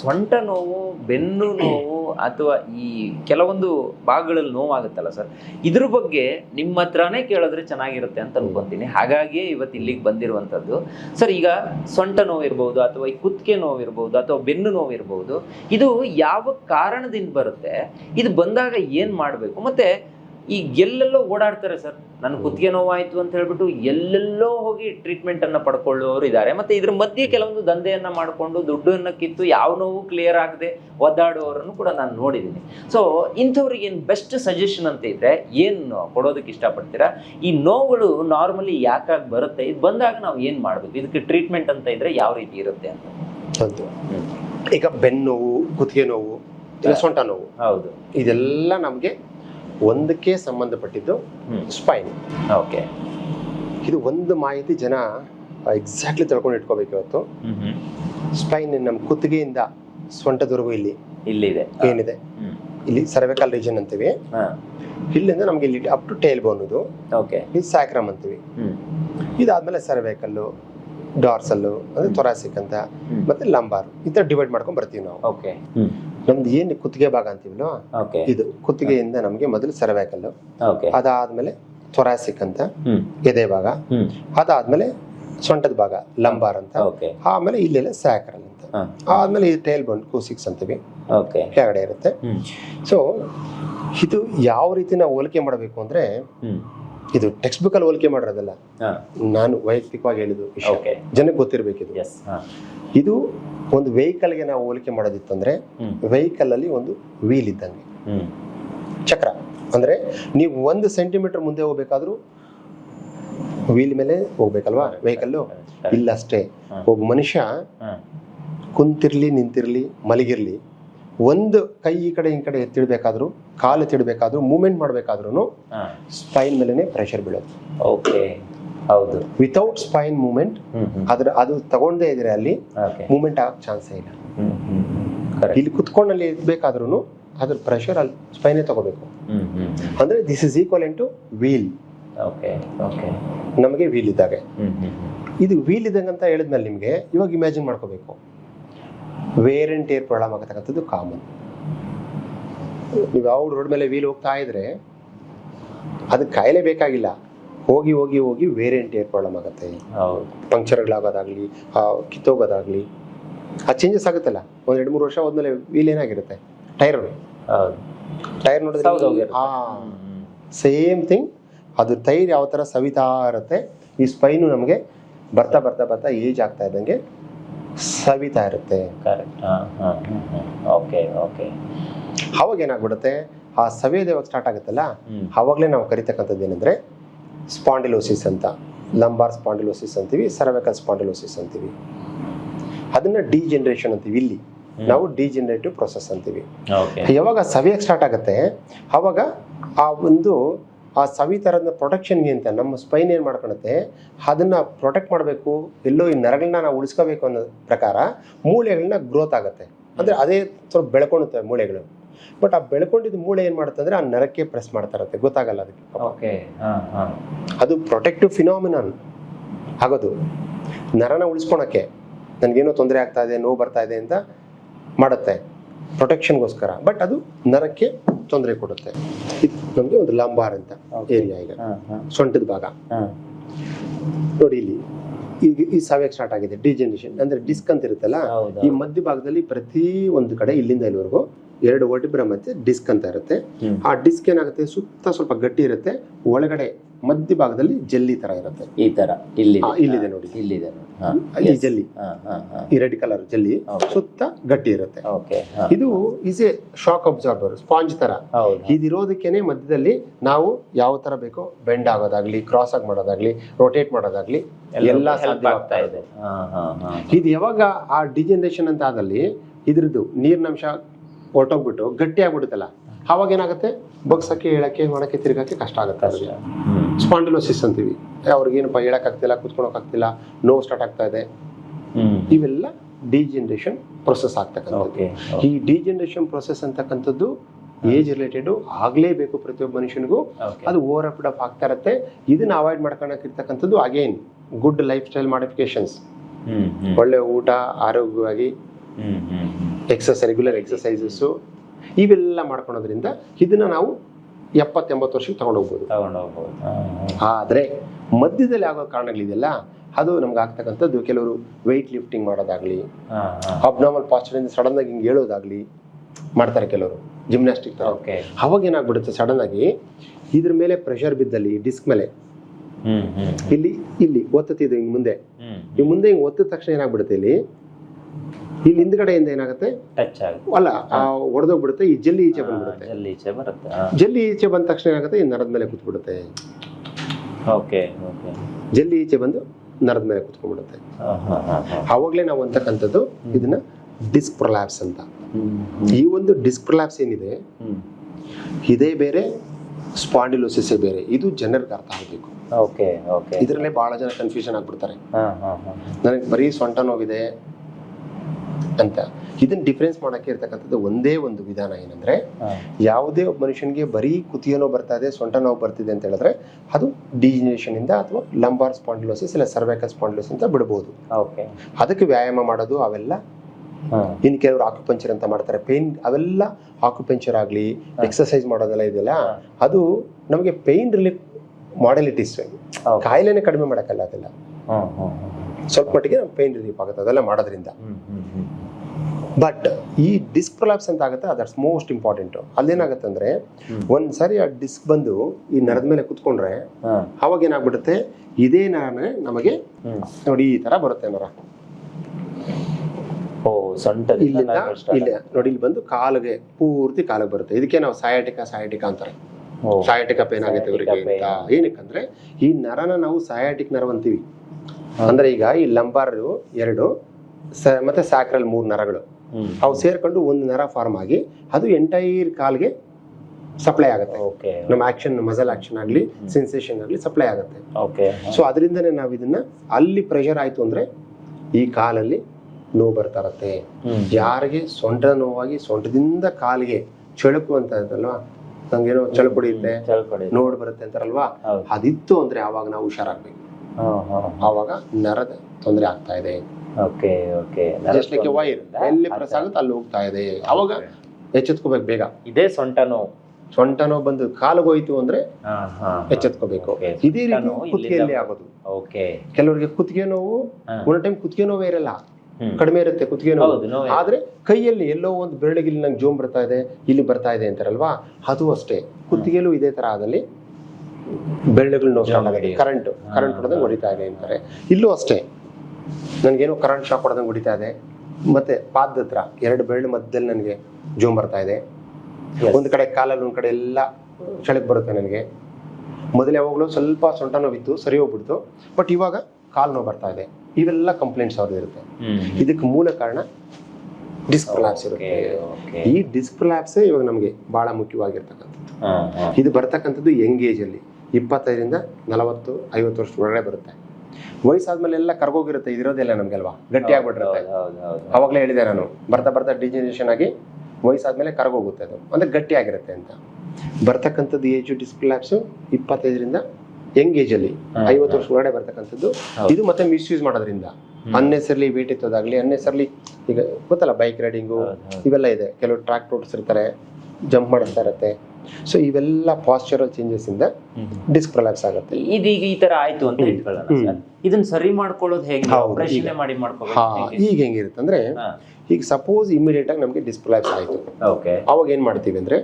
ಸೊಂಟ ನೋವು, ಬೆನ್ನು ನೋವು ಅಥವಾ ಈ ಕೆಲವೊಂದು ಭಾಗಗಳಲ್ಲಿ ನೋವಾಗುತ್ತಲ್ಲ ಸರ್, ಇದ್ರ ಬಗ್ಗೆ ನಿಮ್ಮ ಹತ್ರನೇ ಕೇಳಿದ್ರೆ ಚೆನ್ನಾಗಿರುತ್ತೆ ಅಂತ ಅನ್ಕೊಂತೀನಿ. ಹಾಗಾಗಿಯೇ ಇವತ್ತು ಇಲ್ಲಿಗೆ ಬಂದಿರುವಂಥದ್ದು. ಸರ್, ಈಗ ಸೊಂಟ ನೋವು ಇರ್ಬೋದು ಅಥವಾ ಈ ಕುತ್ತಿಗೆ ನೋವು ಇರ್ಬೋದು ಅಥವಾ ಬೆನ್ನು ನೋವು ಇರ್ಬೋದು, ಇದು ಯಾವ ಕಾರಣದಿಂದ ಬರುತ್ತೆ? ಇದು ಬಂದಾಗ ಏನು ಮಾಡಬೇಕು? ಮತ್ತೆ ಈ ಎಲ್ಲೆಲ್ಲೋ ಓಡಾಡ್ತಾರೆ ಸರ್. ನನ್ನ ಕುತ್ತಿಗೆ ನೋವಾಯಿತು ಅಂತ ಹೇಳ್ಬಿಟ್ಟು ಎಲ್ಲೆಲ್ಲೋ ಹೋಗಿ ಟ್ರೀಟ್ಮೆಂಟ್ ಅನ್ನ ಪಡ್ಕೊಳ್ಳೋರು ಇದ್ದಾರೆ ಮತ್ತೆ ಇದ್ರ ಮಧ್ಯೆ ಕೆಲವೊಂದು ದಂಧೆಯನ್ನ ಮಾಡಿಕೊಂಡು ದುಡ್ಡನ್ನ ಕಿತ್ತು ಯಾವ ನೋವು ಕ್ಲಿಯರ್ ಆಗದೆ ಒದ್ದಾಡುವವರನ್ನು ಕೂಡ ನಾನು ನೋಡಿದ್ದೀನಿ ಸೊ ಇಂಥವ್ರಿಗೆ ಏನು ಬೆಸ್ಟ್ ಸಜೆಷನ್ ಅಂತ ಇದ್ರೆ ಏನು ಕೊಡೋದಕ್ಕೆ ಇಷ್ಟಪಡ್ತೀರಾ? ಈ ನೋವುಗಳು ನಾರ್ಮಲಿ ಯಾಕಾಗಿ ಬರುತ್ತೆ? ಇದು ಬಂದಾಗ ನಾವು ಏನು ಮಾಡಬೇಕು? ಇದಕ್ಕೆ ಟ್ರೀಟ್ಮೆಂಟ್ ಅಂತ ಇದ್ರೆ ಯಾವ ರೀತಿ ಇರುತ್ತೆ ಅಂತ. ಈಗ ಬೆನ್ನು ನೋವು ಕುತ್ತಿಗೆ ನೋವು ಸೊಂಟ ನೋವು. ಹೌದು. ಇದೆಲ್ಲ ನಮಗೆ ಒಂದಕ್ಕೆ ಸಂಬಂಧಪಟ್ಟಿದ್ದು ಸ್ಪೈನ್ ಓಕೆ. ಇದು ಒಂದು ಮಾಹಿತಿ ಜನ ಎಕ್ಸಾಕ್ಟ್ಲಿ ತಿಳ್ಕೊಂಡು ಇಟ್ಕೋಬೇಕು ಇವತ್ತು. ಸ್ಪೈನ್ ನಮ್ಮ ಕುತ್ತಿಗೆಯಿಂದ ಸೊಂಟದವರೆಗೂ ಇಲ್ಲಿ. ಇಲ್ಲಿದೆ. ಏನಿದೆ? ಇಲ್ಲಿ ಸರ್ವೆಕಲ್ ರೀಜನ್ ಅಂತೀವಿ. ಹಾ. ಇಲ್ಲಿಂದ ನಮ್ಗೆ ಇಲ್ಲಿ ಅಪ್ ಟು ಟೇಲ್ ಬೋನ್ ಇದು. ಓಕೆ. ಇದು ಸ್ಯಾಕ್ರಮ್ ಅಂತೀವಿ. ಇದಾದ್ಮೇಲೆ ಸರ್ವೆಕಲ್ಲು ಡಾರ್ಸಲ್ಲು ಅಂದ್ರೆ ತೊರಾಸಿಕ್ ಅಂತ. ಮತ್ತೆ ಲಂಬಾರ್ ಈ ಥರ ಡಿವೈಡ್ ಮಾಡ್ಕೊಂಡ್ ಬರ್ತೀವಿ ನಾವು. ಓಕೆ. ನಮ್ದು ಏನು ಕುತ್ತಿಗೆ ಭಾಗ ಅಂತೀವಲ್ಲ ಓಕೆ ಇದು ಕುತ್ತಿಗೆಯಿಂದ ನಮಗೆ ಮೊದಲು ಸರ್ವೆಕಲ್ಲು ಓಕೆ ಅದಾದ್ಮೇಲೆ ಥೊರಾಸಿಕ್ ಅಂತ ಎದೆ ಭಾಗ ಅದಾದ್ಮೇಲೆ ಸೊಂಟದ ಭಾಗ ಲಂಬಾರ್ ಅಂತ ಆಮೇಲೆ ಇಲ್ಲೆಲ್ಲ ಸ್ಯಾಕ್ರಲ್ ಅಂತ. ಆದ್ಮೇಲೆ ಇದು ಟೈಲ್ ಬೋನ್ ಕೂಸಿಕ್ಸ್ ಅಂತೀವಿ. ಓಕೆ ಕೆಳಗಡೆ ಇರುತ್ತೆ. ಸೊ ಇದು ಯಾವ ರೀತಿ ನಾವು ಹೋಲಿಕೆ ಮಾಡಬೇಕು ಅಂದ್ರೆ ಇದು ಟೆಕ್ಸ್ಟ್ ಬುಕ್ ಅಲ್ಲಿ ಹೋಲಿಕೆ ಮಾಡಿರೋದಲ್ಲ. ನಾನು ವೈಯಕ್ತಿಕವಾಗಿ ಹೇಳಿದ್ದು ಜನಕ್ಕೆ ಗೊತ್ತಿರಬೇಕು ಇದು. ಎಸ್ ಇದು ಒಂದು ವೆಹಿಕಲ್ಗೆ ನಾವು ಹೋಲಿಕೆ ಮಾಡೋದಿತ್ತಂದ್ರೆ ವೆಹಿಕಲ್ ಅಲ್ಲಿ ಒಂದು ವೀಲ್ ಇದ್ದಂಗೆ. ಚಕ್ರ. ಅಂದ್ರೆ ನೀವು ಒಂದು ಸೆಂಟಿಮೀಟರ್ ಮುಂದೆ ಹೋಗ್ಬೇಕಾದ್ರೂ ವೀಲ್ ಮೇಲೆ ಹೋಗ್ಬೇಕಲ್ವಾ? ವೆಹಿಕಲ್ ಇಲ್ಲ ಅಷ್ಟೇ. ಒಬ್ಬ ಮನುಷ್ಯ ಕುಂತಿರ್ಲಿ ನಿಂತಿರ್ಲಿ ಮಲಗಿರ್ಲಿ ಒಂದು ಕೈ ಈ ಕಡೆ ಈ ಕಡೆ ಎತ್ತಿಡ್ಬೇಕಾದ್ರೂ ಕಾಲು ಎತ್ತಿಡ್ಬೇಕಾದ್ರೂ ಮೂವ್ಮೆಂಟ್ ಮಾಡ್ಬೇಕಾದ್ರೂ ಸ್ಪೈನ್ ಮೇಲೆನೆ ಪ್ರೆಷರ್ ಬೀಳೋದು. ಓಕೆ ಹೌದು. ವಿತೌಟ್ ಸ್ಪೈನ್ ಮೂವ್ಮೆಂಟ್ ಅದ್ರ ಅದು ತಗೊಂಡೇ ಇದ್ರೆ ಅಲ್ಲಿ ಮೂವ್ಮೆಂಟ್ ಆಗಕ್ ಚಾನ್ಸೇ ಇಲ್ಲ. ಇಲ್ಲಿ ಹ್ಮ್ ಅಲ್ಲಿ ಎತ್ಬೇಕಾದ್ರೂ ಅದ್ರ ಪ್ರೆಷರ್ ಅಲ್ಲಿ ಸ್ಪೈನೇ ತಗೋಬೇಕು. ಅಂದ್ರೆ this is equal to wheel okay okay ನಮಗೆ ವೀಲ್ ಇದ್ದಾಗೆ. ಇದು ವೀಲ್ ಇದ್ದಂಗೆ ಅಂತ ಹೇಳಿದ್ಮೇಲೆ ನಿಮಗೆ ಇವಾಗ ಇಮ್ಯಾಜಿನ್ ಮಾಡ್ಕೋಬೇಕು. ವೇರ್ ಅಂಡ್ ಟೇರ್ ಪ್ರಾಬ್ಲಮ್ ಆಗತಕ್ಕಂಥದ್ದು ಕಾಮನ್ ನೀವು ಯಾವ ರೋಡ್ ಮೇಲೆ ವೀಲ್ ಹೋಗ್ತಾ ಇದ್ರೆ ಅದಕ್ಕೆ ಕಾಯಿಲೆ ಬೇಕಾಗಿಲ್ಲ. ಹೋಗಿ ಹೋಗಿ ಹೋಗಿ ವೇರಿಯಂಟ್ ಏರ್ ಪ್ರಾಬ್ಲಮ್ ಆಗುತ್ತೆ ಪಂಕ್ಚರ್ಗಳಾಗೋದಾಗ್ಲಿ ಕಿತ್ತೋಗೋದಾಗ್ಲಿ ಆ ಚೇಂಜಸ್ ಆಗುತ್ತಲ್ಲ? ಒಂದ್ ಎರಡು ಮೂರು ವರ್ಷ ಹೋದ್ಮೇಲೆ ವೀಲ್ ಏನಾಗಿರುತ್ತೆ? ಟೈರ್ ಟೈರ್ ನೋಡಿದ್ರೆ. Same thing. ಅದು ಟೈರ್ ಯಾವ ಥರ ಸವಿತಾ ಇರುತ್ತೆ ಈ ಸ್ಪೈನು ನಮಗೆ ಬರ್ತಾ ಬರ್ತಾ ಬರ್ತಾ ಏಜ್ ಆಗ್ತಾ ಇದ್ದಂಗೆ ಸವಿತಾ ಇರುತ್ತೆ. ಕರೆಕ್ಟ್. Okay okay. ಅವಾಗ ಏನಾಗ್ಬಿಡುತ್ತೆ? ಆ ಸವಿಯೋದು ಯಾವಾಗ ಸ್ಟಾರ್ಟ್ ಆಗುತ್ತಲ್ಲ? ಅವಾಗಲೇ ನಾವು ಕರಿತಕ್ಕಂಥದ್ದು ಏನಂದ್ರೆ ಸ್ಪಾಂಡಿಲೋಸಿಸ್ ಅಂತ ಲಂಬಾರ್ ಸ್ಪಾಂಡಿಲೋಸಿಸ್ ಅಂತೀವಿ ಸರವೇಕಲ್ ಸ್ಪಾಂಡಿಲೋಸಿಸ್ ಅಂತೀವಿ. ಅದನ್ನ ಡಿಜೆನರೇಷನ್ ಅಂತೀವಿ ಇಲ್ಲಿ. ನಾವು ಡಿಜೆನರೇಟಿವ್ ಪ್ರೊಸೆಸ್ ಅಂತೀವಿ. ಯಾವಾಗ ಸವಿಯಕ್ಕೆ ಸ್ಟಾರ್ಟ್ ಆಗುತ್ತೆ ಅವಾಗ ಆ ಒಂದು ಆ ಸವಿ ಥರದ ಪ್ರೊಟೆಕ್ಷನ್ಗೆ ಅಂತ ನಮ್ಮ ಸ್ಪೈನ್ ಏನು ಮಾಡ್ಕೊಳತ್ತೆ ಅದನ್ನ ಪ್ರೊಟೆಕ್ಟ್ ಮಾಡಬೇಕು ಎಲ್ಲೋ ಈ ನರಗಳನ್ನ ನಾವು ಉಳಿಸ್ಕೋಬೇಕು ಅನ್ನೋ ಪ್ರಕಾರ ಮೂಳೆಗಳನ್ನ ಗ್ರೋತ್ ಆಗುತ್ತೆ. ಅಂದರೆ ಅದೇ ಸ್ವಲ್ಪ ಬೆಳ್ಕೊಳುತ್ತೆ ಮೂಳೆಗಳು. ಬಟ್ ಆ ಬೆಳ್ಕೊಂಡಿದ್ದ ಮೂಳೆ ಏನು ಮಾಡುತ್ತೆ ಅಂದರೆ ಆ ನರಕ್ಕೆ ಪ್ರೆಸ್ ಮಾಡ್ತಾ ಇರುತ್ತೆ. ಗೊತ್ತಾಗಲ್ಲ ಅದಕ್ಕೆ ಅದು ಪ್ರೊಟೆಕ್ಟಿವ್ ಫಿನಾಮಿನಾನ್ ಆಗೋದು ನರನ ಉಳಿಸ್ಕೊಳಕ್ಕೆ ನನಗೇನೋ ತೊಂದರೆ ಆಗ್ತಾ ಇದೆ ನೋವು ಬರ್ತಾ ಇದೆ ಅಂತ ಮಾಡುತ್ತೆ. ಪ್ರೊಟೆಕ್ಷನ್ಗೋಸ್ಕರ ಬಟ್ ಅದು ನರಕ್ಕೆ ತೊಂದರೆ ಕೊಡುತ್ತೆ. ಇದು ನಮಗೆ ಒಂದು ಲಂಬಾರ್ ಅಂತ. ಏರಿಯಾ ಈಗ. ಸೊಂಟದ ಭಾಗ. ನೋಡಿ ಇಲ್ಲಿ. ಈಗ ಈ ಸಾವಿಯಕ್ಕೆ ಸ್ಟಾರ್ಟ್ ಆಗಿದೆ. ಡಿಜೆನರೇಷನ್ ಅಂದ್ರೆ ಡಿಸ್ಕ್ ಅಂತ ಇರುತ್ತಲ್ಲ ಈ ಮಧ್ಯ ಭಾಗದಲ್ಲಿ ಪ್ರತಿ ಒಂದು ಕಡೆ ಇಲ್ಲಿಂದ ಇಲ್ಲಿವರೆಗೂ ಎರಡು ಒಟಿಬ್ರ ಮಧ್ಯೆ ಡಿಸ್ಕ್ ಅಂತ ಇರುತ್ತೆ. ಆ ಡಿಸ್ಕ್ ಏನಾಗುತ್ತೆ? ಸುತ್ತ ಸ್ವಲ್ಪ ಗಟ್ಟಿ ಇರುತ್ತೆ. ಒಳಗಡೆ ಮಧ್ಯ ಭಾಗದಲ್ಲಿ ಜೆಲ್ಲಿ ತರ ಇರುತ್ತೆ. ಈ ತರ. ಇಲ್ಲಿ ಇಲ್ಲಿದೆ ನೋಡಿ. ಇಲ್ಲಿದೆ ಈ ಜೆಲ್ಲಿ. ಈ ರೆಡ್ ಕಲರ್ ಜಲ್ಲಿ. ಸುತ್ತ ಗಟ್ಟಿ ಇರುತ್ತೆ. ಓಕೆ ಇದು is a shock absorber sponge ತರ. ಇದಿರೋದಕ್ಕೇನೆ ಮಧ್ಯದಲ್ಲಿ ನಾವು ಯಾವ ತರ ಬೇಕೋ ಬೆಂಡ್ ಆಗೋದಾಗ್ಲಿ ಕ್ರಾಸ್ ಆಗಿ ಮಾಡೋದಾಗ್ಲಿ ರೊಟೇಟ್ ಮಾಡೋದಾಗ್ಲಿ ಎಲ್ಲ ಸಾಧ್ಯ ಆಗ್ತಾ ಇದೆ. ಇದು ಯಾವಾಗ ಆ ಡಿಜೆನರೇಷನ್ ಅಂತ ಆದಲ್ಲಿ ಇದ್ರದ್ದು ನೀರಿನಂಶ ಹೊರ್ಟೋಗ್ಬಿಟ್ಟು ಗಟ್ಟಿ ಆಗ್ಬಿಡುತ್ತಲ್ಲ ಅವಾಗ ಏನಾಗುತ್ತೆ? ಬಗ್ಸಕ್ಕೆ ಹೇಳಕ್ಕೆ ಮಾಡಕ್ಕೆ ತಿರ್ಗಕ್ಕೆ ಕಷ್ಟ ಆಗುತ್ತೆ ಅದ್ರಲ್ಲಿ ಹ್ಮ್. ಸ್ಪಾಂಡಿಲೋಸಿಸ್ ಅಂತೀವಿ. ಅವ್ರಿಗೇನಪ್ಪ ಹೇಳಕ್ಕಾಗ್ತಿಲ್ಲ ಕೂತ್ಕೊಳಕ್ಕಾಗ್ತಿಲ್ಲ ನೋವು ಸ್ಟಾರ್ಟ್ ಆಗ್ತಾ ಇದೆ. ಇವೆಲ್ಲ ಡಿಜೆನ್ರೇಷನ್ ಪ್ರೊಸೆಸ್ ಆಗ್ತಕ್ಕಂಥದ್ದು. ಈ ಡಿಜೆನ್ರೇಷನ್ ಪ್ರೊಸೆಸ್ ಅಂತಕ್ಕಂಥದ್ದು ಏಜ್ ರಿಲೇಟೆಡ್ ಆಗ್ಲೇಬೇಕು ಪ್ರತಿಯೊಬ್ಬ ಮನುಷ್ಯನಿಗೂ. ಅದು ಓವರ್ ಅಪ್ ಅಪ್ ಆಗ್ತಾ ಇರುತ್ತೆ. ಇದನ್ನ ಅವಾಯ್ಡ್ ಮಾಡ್ಕೊಳಕ್ಕಿರ್ತಕ್ಕಂಥದ್ದು again good lifestyle modifications ಒಳ್ಳೆ ಊಟ ಆರೋಗ್ಯವಾಗಿ. ಎಕ್ಸಸ್ ರೆಗ್ಯುಲರ್ ಎಕ್ಸಸೈಸಸ್ಸು ಇವೆಲ್ಲ ಮಾಡ್ಕೊಳೋದ್ರಿಂದ ಇದನ್ನ ನಾವು ಎಪ್ಪತ್ತೆಂಬತ್ತು ವರ್ಷಕ್ಕೆ ತಗೊಂಡು ಹೋಗ್ಬೋದು ತಗೊಂಡು ಹೋಗ್ಬೋದು ಆದರೆ ಮಧ್ಯದಲ್ಲಿ ಆಗೋ ಕಾರಣಗಳಿದೆಯಲ್ಲ ಅದು ನಮ್ಗೆ ಆಗ್ತಕ್ಕಂಥದ್ದು ಕೆಲವರು ವೆಯ್ಟ್ ಲಿಫ್ಟಿಂಗ್ ಮಾಡೋದಾಗ್ಲಿ ಅಬ್ನಾರ್ಮಲ್ ಪಾಸ್ಚರಿಂದ ಸಡನ್ ಆಗಿ ಹಿಂಗೆ ಹೇಳೋದಾಗ್ಲಿ ಮಾಡ್ತಾರೆ ಕೆಲವರು ಜಿಮ್ನಾಸ್ಟಿಕ್ ಅವಾಗ ಏನಾಗ್ಬಿಡುತ್ತೆ ಸಡನ್ ಆಗಿ ಇದ್ರ ಮೇಲೆ ಪ್ರೆಷರ್ ಬಿದ್ದಲ್ಲಿ ಡಿಸ್ಕ್ ಮೇಲೆ. ಇಲ್ಲಿ ಇಲ್ಲಿ ಒತ್ತುತ್ತಿದ್ದು ಹಿಂಗೆ ಮುಂದೆ. ಈ ಮುಂದೆ ಹಿಂಗೆ ಒತ್ತಿದ ತಕ್ಷಣ ಏನಾಗ್ಬಿಡುತ್ತೆ ಇಲ್ಲಿ? ಇಲ್ಲಿ ಹಿಂದ್ಗಡೆಯಿಂದ ಏನಾಗುತ್ತೆ? ಟಚ್ ಆಗುತ್ತೆ. ಅಲ್ಲ ಒಡೆದೋಗ್ಬಿಡುತ್ತೆ ಈ ಜಲ್ಲಿ ಈಚೆ ಬಂದ್ಬಿಡುತ್ತೆ. ಜಲ್ಲಿ ಈಚೆ ಬರುತ್ತೆ ಜಲ್ಲಿ ಈಚೆ ಬಂದ ತಕ್ಷಣ ಏನಾಗುತ್ತೆ? ಈ ನರದ ಮೇಲೆ ಕೂತ್ಬಿಡುತ್ತೆ. Okay okay. ಜಲ್ಲಿ ಈಚೆ ಬಂದು ನರದ ಮೇಲೆ ಕೂತ್ಕೊಂಡ್ಬಿಡುತ್ತೆ. ಅವಾಗಲೇ ನಾವು ಅಂತಕ್ಕಂಥದ್ದು ಇದನ್ನ ಡಿಸ್ಕ್ ಪ್ರೊಲ್ಯಾಪ್ಸ್ ಅಂತ. ಈ ಒಂದು ಡಿಸ್ಕ್ ಪ್ರೊಲ್ಯಾಪ್ಸ್ ಏನಿದೆ? ಇದೇ ಬೇರೆ ಸ್ಪಾಂಡಿಲೋಸಿಸ್ ಬೇರೆ. ಇದು ಜನರಿಗೆ ಅರ್ಥ ಆಗಬೇಕು. Okay okay. ಇದರಲ್ಲೇ ಬಹಳ ಜನ ಕನ್ಫ್ಯೂಷನ್ ಆಗ್ಬಿಡ್ತಾರೆ. ನನಗೆ ಬರೀ ಸೊಂಟ ನೋವಿದೆ ಅಂತ. ಇದನ್ನ ಡಿಫ್ರೆನ್ಸ್ ಮಾಡಕ್ಕೆ ಇರ್ತಕ್ಕಂಥದ್ದು ಒಂದೇ ಒಂದು ವಿಧಾನ ಏನಂದ್ರೆ ಯಾವುದೇ ಒಬ್ಬ ಮನುಷ್ಯನಿಗೆ ಬರೀ ಕುತಿಯ ನೋವು ಬರ್ತಾ ಇದೆ ಸೊಂಟ ನೋವು ಬರ್ತಿದೆ ಅಂತ ಹೇಳಿದ್ರೆ ಅದು ಡಿಜಿನೇಷನ್ ಇಂದ ಅಥವಾ ಲಂಬಾರ್ ಸ್ಪಾಂಡ್ಲೋಸಿಸ್ ಇಲ್ಲ ಸರ್ವೈಕಲ್ ಸ್ಪಾಂಡ್ಲೋಸ್ ಅಂತ ಬಿಡಬಹುದು ಅದಕ್ಕೆ ವ್ಯಾಯಾಮ ಮಾಡೋದು ಅವೆಲ್ಲ. ಇನ್ ಇನ್ನು ಕೆಲವರು ಆಕ್ಯುಪಂಚರ್ ಅಂತ ಮಾಡ್ತಾರೆ. ಪೇನ್ ಅವೆಲ್ಲ ಆಕ್ಯುಪಂಚರ್ ಆಗಲಿ ಎಕ್ಸಸೈಸ್ ಮಾಡೋದೆಲ್ಲ ಇದೆಯಲ್ಲ ಅದು ನಮಗೆ ಪೇನ್ ರಿಲೀಫ್ ಮಾಡೆಲಿಟೀಸ್ ಕಾಯಿಲೆನೇ ಕಡಿಮೆ ಮಾಡೋಕ್ಕಲ್ಲ ಅದೆಲ್ಲ. ಸ್ವಲ್ಪ ಮಟ್ಟಿಗೆ ನಮ್ಗೆ ಪೇನ್ ರಿಲೀಫ್ ಆಗುತ್ತೆ ಅದೆಲ್ಲ ಮಾಡೋದ್ರಿಂದ. ಬಟ್ ಈ ಡಿಸ್ಕ್ ಪ್ರೊಲಾಪ್ಸ್ ಅಂತ ಆಗುತ್ತೆ ಅದರ್ಸ್ ಮೋಸ್ಟ್ ಇಂಪಾರ್ಟೆಂಟ್ ಅಲ್ಲೇನಾಗುತ್ತೆ ಅಂದ್ರೆ ಒಂದ್ ಸಾರಿ ಆ ಡಿಸ್ಕ್ ಬಂದು ಈ ನರದ ಮೇಲೆ ಕುತ್ಕೊಂಡ್ರೆ ಅವಾಗ ಏನಾಗ್ಬಿಡುತ್ತೆ? ಇದೇ ನರನೇ ನಮಗೆ ನೋಡಿ ಈ ತರ ಬರುತ್ತೆ ನರ ಇಲ್ಲಿಂದ ಇಲ್ಲಿ ನೋಡಿ ಇಲ್ಲಿ ಬಂದು ಕಾಲಿಗೆ ಪೂರ್ತಿ ಕಾಲಿಗೆ ಬರುತ್ತೆ. ಇದಕ್ಕೆ ನಾವು ಸಯಾಟಿಕ ಸಯಾಟಿಕ ಅಂತಾರೆ. ಸಯಾಟಿಕಾ ಪೇನ್ ಆಗುತ್ತೆ ಇವರಿಗೆ ಏನಕ್ಕಂದ್ರೆ ಈ ನರನ ನಾವು ಸಯಾಟಿಕ್ ನರ ಅಂತೀವಿ ಅಂದ್ರೆ ಈಗ ಈ ಲಂಬಾರ್ ಎರಡು ಮತ್ತೆ ಸ್ಯಾಕ್ರಲ್ ಮೂರು ನರಗಳು. ಅವು ಸೇರ್ಕೊಂಡು ಒಂದು ನರ ಫಾರ್ಮ್ ಆಗಿ ಅದು ಎಂಟೈರ್ ಕಾಲ್ಗೆ ಸಪ್ಲೈ ಆಗುತ್ತೆ. ನಮ್ಮ ಆಕ್ಷನ್ ಮಸಲ್ ಆಕ್ಷನ್ ಆಗಲಿ ಸೆನ್ಸೇಷನ್ ಆಗಲಿ ಸಪ್ಲೈ ಆಗುತ್ತೆ. ಓಕೆ ಸೊ ಅದರಿಂದನೇ ನಾವು ಇದನ್ನ ಅಲ್ಲಿ ಪ್ರೆಷರ್ ಆಯ್ತು ಅಂದ್ರೆ ಈ ಕಾಲಲ್ಲಿ ನೋವು ಬರ್ತಾ ಇರತ್ತೆ. ಯಾರಿಗೆ ಸೊಂಟ ನೋವಾಗಿ ಸೊಂಟದಿಂದ ಕಾಲಿಗೆ ಚಳುಕು ಅಂತ ಇದ್ದಲ್ವಾ ನಂಗೇನೋ ಇದೆ ಚಳ್ಕೊಡಿ ನೋಡ್ ಬರುತ್ತೆ ಅಂತಾರಲ್ವಾ. ಅದಿತ್ತು ಅಂದ್ರೆ ಆವಾಗ ನಾವು ಹುಷಾರಾಗ್ಬೇಕು. ಆವಾಗ ನರದ ತೊಂದರೆ ಆಗ್ತಾ ಇದೆ. Okay okay. ವೈರ್ ಎಲ್ಲಿ ಪ್ರೆಸ್ ಆಗುತ್ತೆ ಅಲ್ಲಿ ಹೋಗ್ತಾ ಇದೆ. ಅವಾಗ ಎಚ್ಚೆತ್ಕೋಬೇಕು ಬೇಗ. ಇದೇ ಸೊಂಟ ನೋವು. ಸೊಂಟ ನೋವು ಬಂದು ಕಾಲಿಗೆ ಹೋಯ್ತು ಅಂದ್ರೆ. ಎಚ್ಚೆತ್ಕೋಬೇಕು. ಇದೇ ರೀತಿ ಕುತ್ತಿಗೆಯಲ್ಲಿ ಆಗೋದು. ಓಕೆ. ಕೆಲವರಿಗೆ ಕುತ್ತಿಗೆ ನೋವು ಒಂದು ಟೈಮ್ ಕುತ್ತಿಗೆ ನೋವು ಇರಲ್ಲ. ಕಡಿಮೆ ಇರುತ್ತೆ ಕುತ್ತಿಗೆ ನೋವು. ಆದ್ರೆ ಕೈಯಲ್ಲಿ ಎಲ್ಲೋ ಒಂದು ಬೆರಳಿಗೆ ಇಲ್ಲಿ ನಂಗೆ ಜೋಮ್ ಬರ್ತಾ ಇದೆ ಇಲ್ಲಿ ಬರ್ತಾ ಇದೆ ಅಂತಾರಲ್ವಾ? ಅದು ಅಷ್ಟೇ. ಕುತ್ತಿಗೆಲೂ ಇದೇ ತರ ಆದಲ್ಲಿ ಬೆರಳುಗಳು ನೋವು ಸ್ಟಾರ್ಟ್ ಕರೆಂಟ್ ಕರೆಂಟ್ ಹೊಡೆದಂಗೆ ಹೊಡಿತಾ ಇದೆ ಅಂತಾರೆ. ಇಲ್ಲೂ ಅಷ್ಟೇ ನನಗೇನೋ ಕರೆಂಟ್ ಶಾಕ್ ಹೊಡೆದಂಗೆ ಹೊಡಿತಾ ಇದೆ. ಮತ್ತೆ ಪಾದದ ಹತ್ರ ಎರಡು ಬೆರಳು ಮಧ್ಯದಲ್ಲಿ ನನಗೆ ಜೋಮ್ ಬರ್ತಾ ಇದೆ. ಒಂದು ಕಡೆ ಕಾಲಲ್ಲಿ ಒಂದು ಕಡೆ ಎಲ್ಲ ಸೆಳಕ್ ಬರುತ್ತೆ ನನಗೆ. ಮೊದಲು ಯಾವಾಗಲೂ ಸ್ವಲ್ಪ ಸೊಂಟ ನೋವಿತ್ತು ಸರಿ ಹೋಗ್ಬಿಡ್ತು. ಬಟ್ ಇವಾಗ ಕಾಲು ನೋವು ಬರ್ತಾ ಇದೆ. ಇವೆಲ್ಲ ಕಂಪ್ಲೇಂಟ್ಸ್ ಅವ್ರದ್ದು ಇರುತ್ತೆ. ಇದಕ್ಕೆ ಮೂಲ ಕಾರಣ ಡಿಸ್ಕ್ ಪ್ರಲಾಪ್ಸ್ ಇರುತ್ತೆ. ಈ ಡಿಸ್ಕ್ ಪ್ರಲಾಪ್ಸ್ ಇವಾಗ ನಮಗೆ ಬಹಳ ಮುಖ್ಯವಾಗಿರ್ತಕ್ಕಂಥದ್ದು. ಇದು ಬರ್ತಕ್ಕಂಥದ್ದು ಯಂಗ್ ಏಜ್ ಅಲ್ಲಿ. ಇಪ್ಪತ್ತೈದರಿಂದ ನಲವತ್ತು ಐವತ್ತು ವರ್ಷ ಒಳಗಡೆ ಬರುತ್ತೆ. ವಯಸ್ಸಾದ್ಮೇಲೆ ಎಲ್ಲ ಕರ್ಗೋಗಿರುತ್ತೆ ಇದಿರೋದಿಲ್ಲ ನಮ್ಗೆ ಅಲ್ವಾ ಗಟ್ಟಿ ಆಗ್ಬಿಟ್ಟಿರುತ್ತೆ. ಅವಾಗಲೇ ಹೇಳಿದೆ ನಾನು ಬರ್ತಾ ಬರ್ತಾ ಡಿಜನರೇಷನ್ ಆಗಿ ವಯಸ್ಸಾದ್ಮೇಲೆ ಕರ್ಗೋಗುತ್ತೆ ಅದು. ಅಂದ್ರೆ ಗಟ್ಟಿ ಆಗಿರುತ್ತೆ ಅಂತ. ಬರ್ತಕ್ಕಂಥದ್ದು ಏಜ್ ಡಿಸ್ಪ್ಲಾಪ್ಸ್ ಇಪ್ಪತ್ತೈದರಿಂದ ಯಂಗ್ ಏಜ್ ಅಲ್ಲಿ ಐವತ್ತು ವರ್ಷ ಒಳಗಡೆ ಬರ್ತಕ್ಕಂಥದ್ದು. ಇದು ಮತ್ತೆ ಮಿಸ್ಯೂಸ್ ಮಾಡೋದ್ರಿಂದ. ಅನ್ನೆಸರ್ಲಿ ವೇಟ್ ಎತ್ತೋದಾಗ್ಲಿ ಅನ್ನೆಸರ್ಲಿ ಈಗ ಗೊತ್ತಲ್ಲ ಬೈಕ್ ರೈಡಿಂಗು. ಇವೆಲ್ಲ ಇದೆ. ಕೆಲವು ಟ್ರ್ಯಾಕ್ ಓಡಿಸಿರ್ತಾರೆ ಜಂಪ್ ಮಾಡಿಸ್ತಾ ಇರುತ್ತೆ. ಸೊ ಇವೆಲ್ಲ ಪಾಸ್ಚರಲ್ ಚೇಂಜಸ್ ಇಂದ. ಡಿಸ್ಕ್ ಆಗುತ್ತೆ. ಇದೀಗ ಈ ತರ ಆಯ್ತು ಅಂತ ಇಟ್ಕೊಳ್ಳೋಣ ಇದನ್ನ ಸರಿ ಮಾಡ್ಕೊಳ್ಳೋದು ಹೇಗೆ? ಆಪರೇಷನ್ ಮಾಡಿ ಮಾಡ್ಕೊಳ್ಳೋದು ಈಗ ಹೆಂಗಿರುತ್ತೆ ಅಂದ್ರೆ ಈಗ ಸಪೋಸ್ ಇಮಿಡಿಯೇಟ್ ಆಗಿ ನಮಗೆ ಡಿಸ್ಕ್ ಪ್ರಲಾಪ್ಸ್ ಆಯ್ತು. ಓಕೆ. ಅವಾಗ ಏನ್ ಮಾಡ್ತೀವಿ ಅಂದ್ರೆ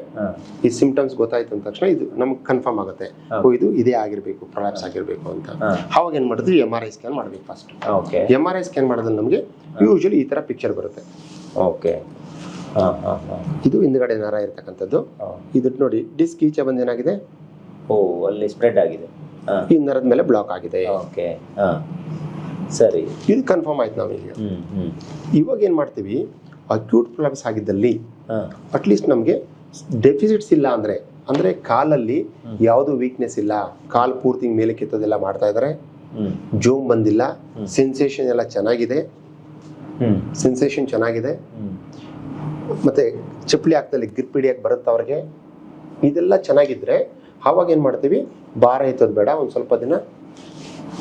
ಈ ಸಿಂಪ್ಟಮ್ಸ್ ಗೊತ್ತಾಯ್ತು ಅಂದ ತಕ್ಷಣ ಇದು ನಮ್ಗೆ ಕನ್ಫರ್ಮ್ ಆಗುತ್ತೆ. ಓ ಇದು ಇದೇ ಆಗಿರ್ಬೇಕು ಪ್ರೊಲಾಪ್ಸ್ ಆಗಿರ್ಬೇಕು ಅಂತ. ಅವಾಗ ಏನ್ ಮಾಡ್ತೀವಿ ಎಂ ಆರ್ ಐ ಸ್ಕ್ಯಾನ್ ಮಾಡ್ಬೇಕು first okay. M R I scan ಮಾಡಿದ್ರೆ ನಮಗೆ ಯೂಶಲಿ ಈ ತರ ಪಿಕ್ಚರ್ ಬರುತ್ತೆ. ಓಕೆ. ಇದು ಹಿಂದ್ಗಡೆ ನರ ಇರ್ತಕ್ಕಂಥದ್ದು. ಇದು ನೋಡಿ ಡಿಸ್ಕ್ ಈಚೆ ಬಂದೇನಾಗಿದೆ ಓ ಅಲ್ಲಿ ಸ್ಪ್ರೆಡ್ ಆಗಿದೆ. ಈ ನರದ ಮೇಲೆ ಬ್ಲಾಕ್ ಆಗಿದೆ. ಓಕೆ ಹಾ. ಸರಿ. ಇದು ಕನ್ಫರ್ಮ್ ಆಯ್ತು ನಾವೀಗ. ಹ್ಮ್ ಹ್ಮ್. ಇವಾಗ ಏನು ಮಾಡ್ತೀವಿ? ಅಕ್ಯೂಟ್ ಪ್ರೊಲಾಪ್ಸ್ ಆಗಿದ್ದಲ್ಲಿ ಅಟ್ಲೀಸ್ಟ್ ನಮಗೆ ಡೆಫಿಸಿಟ್ಸ್ ಇಲ್ಲ ಅಂದ್ರೆ ಅಂದ್ರೆ ಕಾಲಲ್ಲಿ ಯಾವುದು ವೀಕ್ನೆಸ್ ಇಲ್ಲ. ಕಾಲ್ ಪೂರ್ತಿ ಮೇಲೆ ಕಿತ್ತೋದೆಲ್ಲ ಮಾಡ್ತಾ ಇದ್ದಾರೆ ಜೂಮ್ ಬಂದಿಲ್ಲ. ಸೆನ್ಸೇಷನ್ ಎಲ್ಲ ಚೆನ್ನಾಗಿದೆ. ಸೆನ್ಸೇಷನ್ ಚೆನ್ನಾಗಿದೆ. ಮತ್ತೆ ಚಪ್ಪಲಿ ಹಾಕ್ದಲ್ಲಿ ಗ್ರಿಪ್ ಹಿಡಿಯಕ್ಕೆ ಬರುತ್ತೆ ಅವ್ರಿಗೆ? ಇದೆಲ್ಲ ಚೆನ್ನಾಗಿದ್ರೆ ಆವಾಗ ಏನು ಮಾಡ್ತೀವಿ? ಭಾರ ಎತ್ತೋದು ಬೇಡ ಒಂದು ಸ್ವಲ್ಪ ದಿನ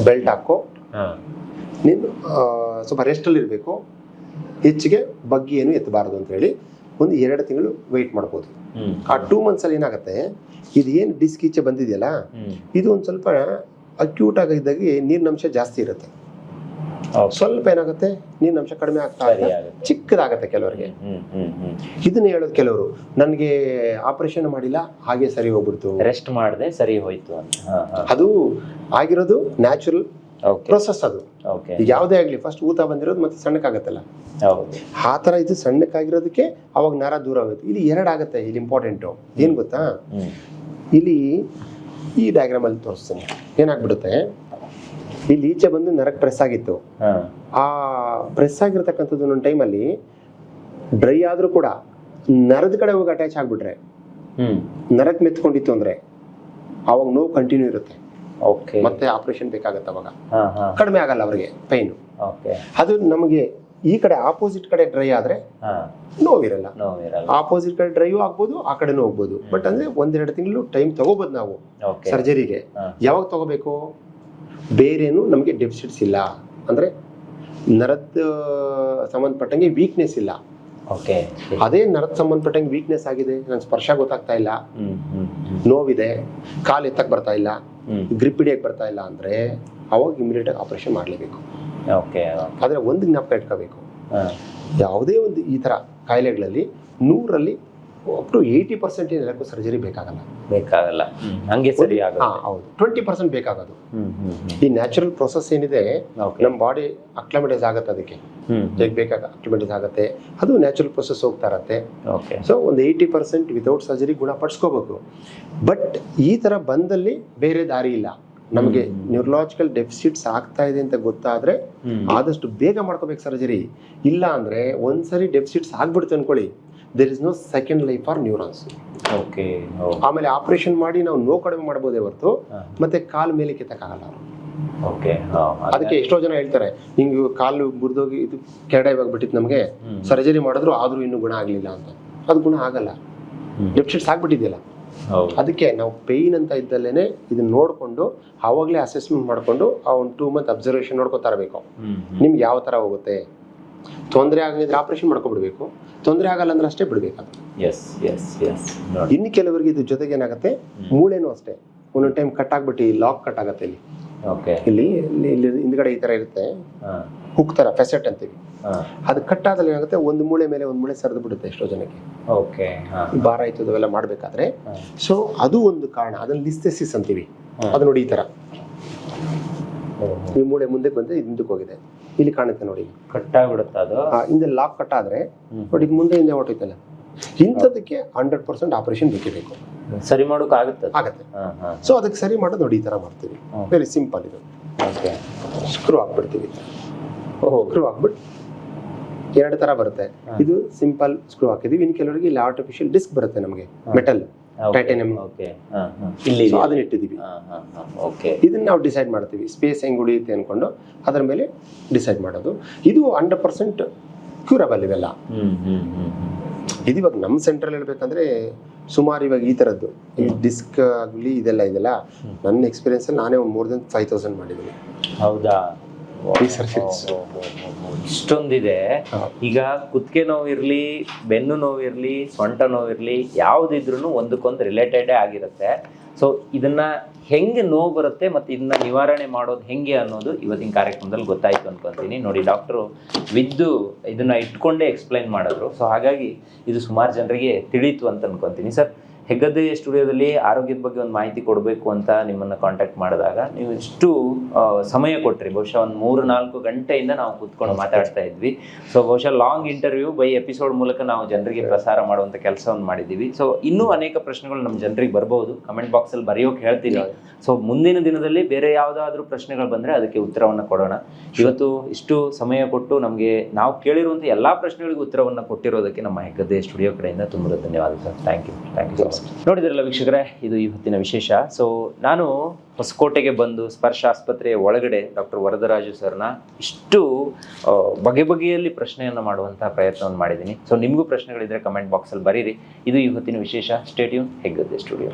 ಬೆಲ್ಟ್ ಹಾಕೋ. ನೀನು ಸ್ವಲ್ಪ ರೆಸ್ಟಲ್ಲಿ ಇರಬೇಕು. ಹೆಚ್ಚಿಗೆ ಬಗ್ಗಿ ಏನು ಎತ್ತಬಾರ್ದು ಅಂತ ಹೇಳಿ ಒಂದು ಎರಡು ತಿಂಗಳು ವೆಯ್ಟ್ ಮಾಡ್ಬೋದು. ಆ ಟೂ ಮಂತ್ಸಲ್ಲಿ ಏನಾಗುತ್ತೆ? ಇದು ಏನು ಡಿಸ್ಕ್ ಈಚೆ ಬಂದಿದೆಯಲ್ಲ? ಇದು ಒಂದು ಸ್ವಲ್ಪ ಅಕ್ಯೂಟ್ ಆಗಿದ್ದಾಗಿ ನೀರಿನಂಶ ಜಾಸ್ತಿ ಇರುತ್ತೆ. ಸ್ವಲ್ಪ ಏನಾಗುತ್ತೆ? ನೀರಿನಂಶ ಕಡಿಮೆ ಆಗ್ತಾ ಇದೆ. ಚಿಕ್ಕದಾಗತ್ತೆ ಕೆಲವರಿಗೆ. ಇದನ್ನ ಹೇಳೋದು ಕೆಲವರು ನನಗೆ ಆಪರೇಷನ್ ಮಾಡಿಲ್ಲ ಹಾಗೆ ಸರಿ ಹೋಗ್ಬಿಡ್ತು. ರೆಸ್ಟ್ ಮಾಡದೆ ಸರಿ ಹೋಯ್ತು ಅಂತ. ಅದು ಆಗಿರೋದು ನ್ಯಾಚುರಲ್ ಪ್ರೊಸೆಸ್ ಅದು. ಯಾವುದೇ ಆಗಲಿ ಫಸ್ಟ್ ಊತ ಬಂದಿರೋದು ಮತ್ತೆ ಸಣ್ಣಕ್ಕಾಗತ್ತಲ್ಲ. ಆ ತರ ಇದು ಸಣ್ಣಕ್ಕಾಗಿರೋದಕ್ಕೆ ಅವಾಗ ನರ ದೂರ ಆಗುತ್ತೆ. ಇಲ್ಲಿ ಎರಡ್ ಆಗುತ್ತೆ ಇಲ್ಲಿ ಇಂಪಾರ್ಟೆಂಟು ಏನು ಗೊತ್ತಾ? ಇಲ್ಲಿ ಈ ಡಯಾಗ್ರಾಮ್ ಅಲ್ಲಿ ತೋರಿಸ್ತೀನಿ. ಏನಾಗ್ಬಿಡುತ್ತೆ? ಇಲ್ಲಿ ಈಚೆ ಬಂದು ನರಕ್ ಪ್ರೆಸ್ ಆಗಿತ್ತು. ಆ ಪ್ರೆಸ್ ಆಗಿರ್ತಕ್ಕಂಥದ್ದು ಒಂದೊಂದು ಟೈಮಲ್ಲಿ ಡ್ರೈ ಆದರೂ ಕೂಡ ನರದ ಕಡೆ ಹೋಗಿ ಅಟ್ಯಾಚ್ ಆಗ್ಬಿಟ್ರೆ ನರಕ್ ಮೆತ್ಕೊಂಡಿತ್ತು ಅಂದ್ರೆ ಅವಾಗ ನೋವು ಕಂಟಿನ್ಯೂ ಇರುತ್ತೆ. ಓಕೆ ಮತ್ತೆ ಆಪರೇಷನ್ ಬೇಕಾಗತ್ತೆ ಅವಾಗ. ಕಡಿಮೆ ಆಗಲ್ಲ ಅವರಿಗೆ ಪೈನ್ ಓಕೆ ಅದು ನಮಗೆ ಈ ಕಡೆ ಆಪೋಸಿಟ್ ಕಡೆ ಡ್ರೈ ಆದ್ರೆ ನೋವಿರಲ್ಲ. ಆಪೋಸಿಟ್ ಕಡೆ ಡ್ರೈ ಆಗ್ಬೋದು ಆ ಕಡೆನೂ ಹೋಗ್ಬೋದು. ಬಟ್ ಅಂದ್ರೆ ಒಂದೆರಡು ತಿಂಗಳು ಟೈಮ್ ತಗೋಬೋದು ನಾವು ಸರ್ಜರಿಗೆ. ಯಾವಾಗ ತಗೋಬೇಕು? ಬೇರೇನು ನಮಗೆ ಡೆಫಿಸಿಟ್ಸ್ ಇಲ್ಲ. ಅಂದರೆ ನರದ ಸಂಬಂಧಪಟ್ಟಂಗೆ ವೀಕ್ನೆಸ್ ಇಲ್ಲ. ಓಕೆ ಅದೇ ನರದ ಸಂಬಂಧಪಟ್ಟಂಗೆ ವೀಕ್ನೆಸ್ ಆಗಿದೆ. ನನ್ನ ಸ್ಪರ್ಶ ಗೊತ್ತಾಗ್ತಾ ಇಲ್ಲ. ನೋವಿದೆ. ಕಾಲು ಎತ್ತಕ್ಕೆ ಬರ್ತಾ ಇಲ್ಲ. ಗ್ರಿಪ್ ಹಿಡಿಯಕ್ಕೆ ಬರ್ತಾ ಇಲ್ಲ ಅಂದರೆ ಅವಾಗ ಇಮಿಡಿಯೇಟ್ ಆಗಿ ಆಪರೇಷನ್ ಮಾಡಲೇಬೇಕು. ಓಕೆ ಆದರೆ ಒಂದು ಜ್ಞಾಪಕ ಇಟ್ಕೋಬೇಕು. ಯಾವುದೇ ಒಂದು ಈ ಥರ ಕಾಯಿಲೆಗಳಲ್ಲಿ ನೂರಲ್ಲಿ ಅಪ್ ಟು ಏಯ್ಟಿ ಪರ್ಸೆಂಟ್ ಎಲ್ಲಕ್ಕೂ ಸರ್ಜರಿ ಬೇಕಾಗಲ್ಲ. ಬೇಕಾಗಲ್ಲ. ಹಂಗೆ ಸರಿ ಹೌದು. ಟ್ವೆಂಟಿ ಪರ್ಸೆಂಟ್ ಬೇಕಾಗೋದು. ಹ್ಮ್ ಹ್ಮ್ ಹ್ಮ್. ಈ ನ್ಯಾಚುರಲ್ ಪ್ರೊಸೆಸ್ ಏನಿದೆ ನಮ್ಮ ಬಾಡಿ ಅಕ್ಲಮೆಟೈಸ್ ಆಗುತ್ತೆ ಅದಕ್ಕೆ. ಹೇಗೆ ಬೇಕಾಗ ಅಕ್ಲಮೆಟೈಸ್ ಆಗುತ್ತೆ. ಅದು ನ್ಯಾಚುರಲ್ ಪ್ರೊಸೆಸ್ ಹೋಗ್ತಾ ಇರತ್ತೆ. ಓಕೆ ಸೊ ಒಂದು ಏಯ್ಟಿ ಪರ್ಸೆಂಟ್ ವಿತೌಟ್ ಸರ್ಜರಿ ಗುಣಪಡಿಸ್ಕೋಬೇಕು. ಬಟ್ ಈ ಥರ ಬಂದಲ್ಲಿ ಬೇರೆ ದಾರಿ ಇಲ್ಲ. ನಮಗೆ ನ್ಯೂರಲಾಜಿಕಲ್ ಡೆಫಿಸಿಟ್ಸ್ ಆಗ್ತಾ ಇದೆ ಅಂತ ಗೊತ್ತಾದ್ರೆ ಆದಷ್ಟು ಬೇಗ ಮಾಡ್ಕೋಬೇಕು ಸರ್ಜರಿ ಇಲ್ಲ ಅಂದ್ರೆ ಒಂದ್ಸರಿ ಡೆಫಿಸಿಟ್ಸ್ ಆಗ್ಬಿಡ್ತು ಅನ್ಕೊಳ್ಳಿ. There is no second life or neurons okay ಆಮೇಲೆ ಆಪರೇಷನ್ ಮಾಡಿ ನಾವು ನೋವು ಕಡಿಮೆ ಮಾಡಬಹುದೇ ಹೊರತು ಮತ್ತೆ ಕಾಲು ಮೇಲೆ ಕೆತ್ತಕ್ಕಾಗಲ್ಲ. ಓಕೆ ಅದಕ್ಕೆ ಎಷ್ಟೋ ಜನ ಹೇಳ್ತಾರೆ ಹಿಂಗ್ ಕಾಲು ಮುರಿದೋಗಿ ಇದು ಕೆರಡ ಇವಾಗ ಬಿಟ್ಟಿತ್ತು ನಮಗೆ ಸರ್ಜರಿ ಮಾಡಿದ್ರು ಆದ್ರೂ ಇನ್ನೂ ಗುಣ ಆಗ್ಲಿಲ್ಲ ಅಂತ. ಅದು ಗುಣ ಆಗಲ್ಲ. ಲೆಫ್ಟ್ ಸೈಡ್ ಸಾಕ್ಬಿಟ್ಟಿದೆಯಲ್ಲ ಅದಕ್ಕೆ ನಾವು ಪೇಯ್ನ್ ಅಂತ ಇದ್ದಲ್ಲೇನೆ ಇದನ್ನ ನೋಡಿಕೊಂಡು ಆವಾಗಲೇ ಅಸೆಸ್ಮೆಂಟ್ ಮಾಡಿಕೊಂಡು ಆ ಒಂದು ಟೂ ಮಂತ್ ಅಬ್ಸರ್ವೇಷನ್ ನೋಡ್ಕೊತಾ ಇರಬೇಕು. ನಿಮ್ಗೆ ಯಾವ ಥರ ಹೋಗುತ್ತೆ? ತೊಂದರೆ ಆಗಿದ್ರೆ ಆಪರೇಷನ್ ಮಾಡ್ಕೊಬಿಡ್ಬೇಕು. ತೊಂದರೆ ಆಗಲ್ಲ ಅಂದ್ರೆ ಅಷ್ಟೇ ಬಿಡ್ಬೇಕು ಅದು ಎಸ್ ಎಸ್ ಎಸ್ ನೋಡಿ ಇನ್ನು ಕೆಲವರಿಗೆ ಇದ್ರ ಜೊತೆಗೆ ಏನಾಗುತ್ತೆ? ಮೂಳೆನೂ ಅಷ್ಟೇ. ಒಂದೊಂದು ಟೈಮ್ ಕಟ್ ಆಗ್ಬಿಟ್ಟು ಲಾಕ್ ಕಟ್ ಆಗತ್ತೆ ಇಲ್ಲಿ. ಇಲ್ಲಿ ಇಲ್ಲಿ ಹಿಂದ್ಗಡೆ ಈ ತರ ಇರುತ್ತೆ. ಹುಕ್ ತರ ಫೆಸೆಟ್ ಅಂತೀವಿ ಅದು ಕಟ್ ಆದಲ್ಲಿ ಏನಾಗುತ್ತೆ? ಒಂದು ಮೂಳೆ ಮೇಲೆ ಒಂದು ಮೂಳೆ ಸರಿದು ಬಿಡುತ್ತೆ ಎಷ್ಟೋ ಜನಕ್ಕೆ. ಭಾರ ಆಯ್ತು ಅವೆಲ್ಲ ಮಾಡ್ಬೇಕಾದ್ರೆ. ಸೊ ಅದು ಒಂದು ಕಾರಣ. ಅದನ್ನ ಲಿಸ್ತೆಸಿಸ್ ಅಂತೀವಿ. ಅದು ನೋಡಿ ಈ ತರ. ಈ ಮೂಳೆ ಮುಂದೆ ಬಂದ್ರೆ ಹಿಂದಕ್ಕೆ ಹೋಗಿದೆ. ಇಲ್ಲಿ ಕಾಣುತ್ತೆ ನೋಡಿ. ಕಟ್ ಆಗ್ಬಿಡುತ್ತೆ ಅದು ಹಿಂದೆ ಲಾಕ್ ಕಟ್ ಆದ್ರೆ ಬಟ್ ನೋಡಿ ಇದು ಮುಂದೆ ಹಿಂದೆ ಹೊಟ್ಟೈತಲ್ಲ ಇಂಥದಕ್ಕೆ ಹಂಡ್ರೆಡ್ ಪರ್ಸೆಂಟ್ ಆಪರೇಷನ್ ಬೇಕೇ ಬೇಕು ಸರಿ ಮಾಡೋಕೆ ಆಗುತ್ತೆ ಆಗುತ್ತೆ. ಸೊ ಅದಕ್ಕೆ ಸರಿ ಮಾಡೋದು ನೋಡಿ ಈ ಥರ ಮಾಡ್ತೀವಿ. ವೆರಿ ಸಿಂಪಲ್ ಇದು. ಸ್ಕ್ರೂ ಹಾಕ್ಬಿಡ್ತೀವಿ ಓಹೋ. ಸ್ಕ್ರೂ ಹಾಕ್ಬಿಟ್ಟು ಎರಡು ತರ ಬರುತ್ತೆ. ಇದು ಸಿಂಪಲ್ ಸ್ಕ್ರೂ ಹಾಕಿದೀವಿ. ಇನ್ ಕೆಲವರಿಗೆ ಇಲ್ಲಿ ಆರ್ಟಿಫಿಷಿಯಲ್ ಡಿಸ್ಕ್ ಬರುತ್ತೆ ನಮಗೆ ಮೆಟಲ್ ಟೈಟಾನಿಯಂ ಓಕೆ ಇಲ್ಲಿ ಸೊ ಅದನ್ನ ಇಟ್ಟಿದ್ದೀವಿ. ಓಕೆ ಇದನ್ನ ನಾವು ಡಿಸೈಡ್ ಮಾಡ್ತೀವಿ. ಸ್ಪೇಸ್ ಹೆಂಗ್ ಉಳಿಯುತ್ತೆ ಅನ್ಕೊಂಡು ಅದರ ಮೇಲೆ ಡಿಸೈಡ್ ಮಾಡೋದು. ಇದು ಹಂಡ್ರೆಡ್ ಪರ್ಸೆಂಟ್ ಕ್ಯೂರಬಲ್ ಇವೆಲ್ಲ. ಇದು ಇವಾಗ ನಮ್ಮ ಸೆಂಟ್ರಲ್ಲಿ ಹೇಳ್ಬೇಕಂದ್ರೆ ಸುಮಾರು ಇವಾಗ ಈ ಥರದ್ದು ಈ ಡಿಸ್ಕ್ ಆಗಲಿ ಇದೆಲ್ಲ ಇದೆಲ್ಲ. ನನ್ನ ಎಕ್ಸ್ಪೀರಿಯನ್ಸಲ್ಲಿ ನಾನೇ ಒಂದು ಮೋರ್ ದೆನ್ ಫೈವ್ ತೌಸಂಡ್ ಮಾಡಿದ್ದೀನಿ. ಹೌದಾ? ಇಷ್ಟೊಂದಿದೆ. ಈಗ ಕುತ್ತಿಗೆ ನೋವಿರ್ಲಿ ಬೆನ್ನು ನೋವಿರ್ಲಿ ಸೊಂಟ ನೋವಿರಲಿ ಯಾವುದಿದ್ರೂ ಒಂದಕ್ಕೊಂದು ರಿಲೇಟೆಡೇ ಆಗಿರುತ್ತೆ. ಸೊ ಇದನ್ನ ಹೆಂಗೆ ನೋವು ಬರುತ್ತೆ ಮತ್ತು ಇದನ್ನ ನಿವಾರಣೆ ಮಾಡೋದು ಹೆಂಗೆ ಅನ್ನೋದು ಇವತ್ತಿನ ಕಾರ್ಯಕ್ರಮದಲ್ಲಿ ಗೊತ್ತಾಯ್ತು ಅನ್ಕೊಂತೀನಿ. ನೋಡಿ ಡಾಕ್ಟ್ರು ವಿದ್ದು ಇದನ್ನ ಇಟ್ಕೊಂಡೇ ಎಕ್ಸ್ಪ್ಲೈನ್ ಮಾಡಿದ್ರು. ಸೊ ಹಾಗಾಗಿ ಇದು ಸುಮಾರು ಜನರಿಗೆ ತಿಳೀತು ಅಂತ ಅನ್ಕೊಂತೀನಿ. ಸರ್ ಹೆಗ್ಗದ್ದೆ ಸ್ಟುಡಿಯೋದಲ್ಲಿ ಆರೋಗ್ಯದ ಬಗ್ಗೆ ಒಂದು ಮಾಹಿತಿ ಕೊಡಬೇಕು ಅಂತ ನಿಮ್ಮನ್ನು ಕಾಂಟ್ಯಾಕ್ಟ್ ಮಾಡಿದಾಗ ನೀವು ಇಷ್ಟು ಸಮಯ ಕೊಟ್ರಿ. ಬಹುಶಃ ಒಂದು ಮೂರು ನಾಲ್ಕು ಗಂಟೆಯಿಂದ ನಾವು ಕೂತ್ಕೊಂಡು ಮಾತಾಡ್ತಾ ಇದ್ವಿ. ಸೊ ಬಹುಶಃ ಲಾಂಗ್ ಇಂಟರ್ವ್ಯೂ ಬೈ ಎಪಿಸೋಡ್ ಮೂಲಕ ನಾವು ಜನರಿಗೆ ಪ್ರಸಾರ ಮಾಡುವಂಥ ಕೆಲಸವನ್ನು ಮಾಡಿದ್ದೀವಿ. ಸೊ ಇನ್ನೂ ಅನೇಕ ಪ್ರಶ್ನೆಗಳು ನಮ್ಮ ಜನರಿಗೆ ಬರ್ಬೋದು. ಕಮೆಂಟ್ ಬಾಕ್ಸಲ್ಲಿ ಬರೆಯೋಕೆ ಹೇಳ್ತೀನಿ. ಸೊ ಮುಂದಿನ ದಿನದಲ್ಲಿ ಬೇರೆ ಯಾವುದಾದ್ರೂ ಪ್ರಶ್ನೆಗಳು ಬಂದರೆ ಅದಕ್ಕೆ ಉತ್ತರವನ್ನು ಕೊಡೋಣ. ಇವತ್ತು ಇಷ್ಟು ಸಮಯ ಕೊಟ್ಟು ನಮಗೆ ನಾವು ಕೇಳಿರುವಂಥ ಎಲ್ಲ ಪ್ರಶ್ನೆಗಳಿಗೆ ಉತ್ತರವನ್ನು ಕೊಟ್ಟಿರೋದಕ್ಕೆ ನಮ್ಮ ಹೆಗ್ಗದ್ದೆ ಸ್ಟುಡಿಯೋ ಕಡೆಯಿಂದ ತುಂಬ ಧನ್ಯವಾದ sir. Thank you thank you ನೋಡಿದ್ರಲ್ಲ ವೀಕ್ಷಕರೇ, ಇದು ಇವತ್ತಿನ ವಿಶೇಷ. ಸೊ ನಾನು ಹೊಸಕೋಟೆಗೆ ಬಂದು ಸ್ಪರ್ಶ ಆಸ್ಪತ್ರೆಯ ಒಳಗಡೆ ಡಾಕ್ಟರ್ ವರದರಾಜು ಸರ್ನ ಇಷ್ಟು ಬಗೆ ಬಗೆಯಲ್ಲಿ ಪ್ರಶ್ನೆಯನ್ನು ಮಾಡುವಂತಹ ಪ್ರಯತ್ನವನ್ನು ಮಾಡಿದ್ದೀನಿ. ಸೊ ನಿಮಗೂ ಪ್ರಶ್ನೆಗಳಿದ್ರೆ ಕಮೆಂಟ್ ಬಾಕ್ಸಲ್ಲಿ ಬರೀರಿ. ಇದು ಇವತ್ತಿನ ವಿಶೇಷ. Stadium Heggadde studio.